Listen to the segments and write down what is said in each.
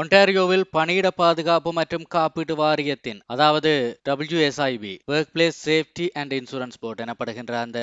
ஒன்டாரியோவில் பணியிட பாதுகாப்பு மற்றும் காப்பீட்டு வாரியத்தின் அதாவது WSIB work place safety and insurance board எனப்படுகின்ற அந்த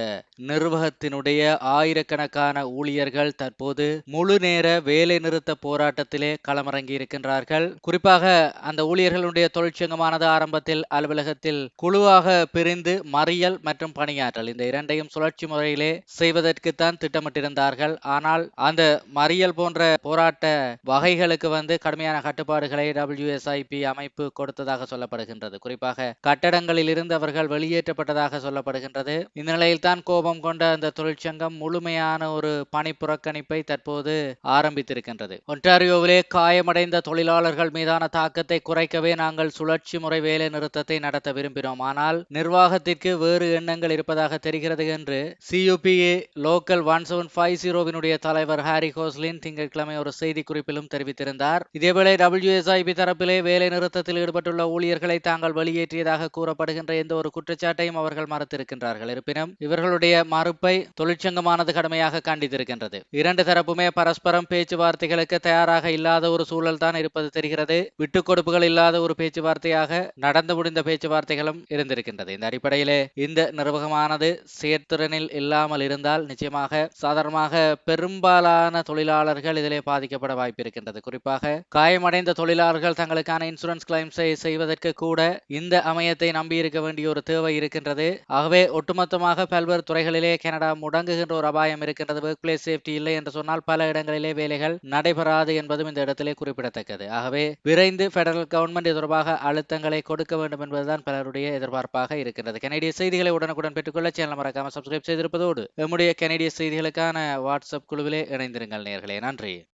நிர்வாகத்தினுடைய ஆயிரக்கணக்கான ஊழியர்கள் தற்போது முழு நேர வேலை நிறுத்த போராட்டத்திலே களமிறங்கி இருக்கின்றார்கள். குறிப்பாக அந்த ஊழியர்களுடைய தொழிற்சங்கமானது ஆரம்பத்தில் அலுவலகத்தில் குழுவாக பிரிந்து மறியல் மற்றும் பணியாற்றல் இந்த இரண்டையும் சுழற்சி முறையிலே செய்வதற்குத்தான் திட்டமிட்டிருந்தார்கள். ஆனால் அந்த மறியல் போன்ற போராட்ட வகைகளுக்கு வந்து கடுமையான கட்டுப்பாடுகளை டபிள்யூஎஸ்ஐபி அமைப்பு கொடுத்ததாக சொல்லப்படுகின்றது. குறிப்பாக கட்டடங்களில் இருந்து அவர்கள் வெளியேற்றப்பட்டதாக சொல்லப்படுகின்றது. இந்த நிலையில்தான் கோபம் கொண்ட அந்த தொழிற்சங்கம் முழுமையான ஒரு பணி புறக்கணிப்பை தற்போது ஆரம்பித்திருக்கின்றது. ஒன்டாரியோவிலே காயமடைந்த தொழிலாளர்கள் மீதான தாக்கத்தை குறைக்கவே நாங்கள் சுழற்சி முறை வேலை நிறுத்தத்தை நடத்த விரும்பினோம். ஆனால் நிர்வாகத்திற்கு வேறு எண்ணங்கள் இருப்பதாக தெரிகிறது என்று CUPA local one seven five ஜீரோவினுடைய தலைவர் ஹாரி ஹோஸ்லின் திங்கட்கிழமை ஒரு செய்தி குறிப்பிலும் தெரிவித்திருந்தார் இதேவேளை டபிள்யூஎஸ்ஐபி தரப்பிலே வேலை நிறுத்தத்தில் ஈடுபட்டுள்ள ஊழியர்களை தாங்கள் வெளியேற்றியதாக கூறப்படுகின்ற எந்த ஒரு குற்றச்சாட்டையும் அவர்கள் மறுத்திருக்கின்றார்கள். இருப்பினும் இவர்களுடைய மறுப்பை தொழிற்சங்கமானது கடுமையாக கண்டித்திருக்கின்றது. இரண்டு தரப்புமே பரஸ்பரம் பேச்சுவார்த்தைகளுக்கு தயாராக இல்லாத ஒரு சூழல் தான் இருப்பது தெரிகிறது. விட்டுக் கொடுப்புகள் இல்லாத ஒரு பேச்சுவார்த்தையாக நடந்து முடிந்த பேச்சுவார்த்தைகளும் இருந்திருக்கின்றது. இந்த அடிப்படையிலே இந்த நிர்வாகமானது செயற்திறனில் இல்லாமல் இருந்தால் நிச்சயமாக சாதாரணமாக பெரும்பாலான தொழிலாளர்கள் இதிலே பாதிக்கப்பட வாய்ப்பு இருக்கின்றது குறிப்பாக காயமடைந்த தொழிலாளர்கள் தங்களுக்கான இன்சூரன்ஸ் கிளைம் செய்வதற்கு கூட இந்த அமையத்தை நம்பியிருக்க வேண்டிய ஒரு தேவை இருக்கின்றது. ஆகவே ஒட்டுமொத்தமாக பல்வேறு துறைகளிலே கனடா முடங்குகின்ற ஒரு அபாயம் இருக்கின்றது. ஒர்க் பிளேஸ் சேஃப்டி இல்லை என்று சொன்னால் பல இடங்களிலே வேலைகள் நடைபெறாது என்பதும் இந்த இடத்திலே குறிப்பிடத்தக்கது. ஆகவே விரைந்து பெடரல் கவர்மெண்ட் தொடர்பாக அழுத்தங்களை கொடுக்க வேண்டும் என்பதுதான் பலருடைய எதிர்பார்ப்பாக இருக்கின்றது. கனடிய செய்திகளை உடனுக்குடன் பெற்றுக்கொள்ள சேனல் மறக்காம சப்ஸ்கிரைப் செய்திருப்பதோடு நம்முடைய கனடிய செய்திகளுக்கான வாட்ஸ்அப் குழுவிலே இணைந்திருங்கள் நேர்களே. நன்றி.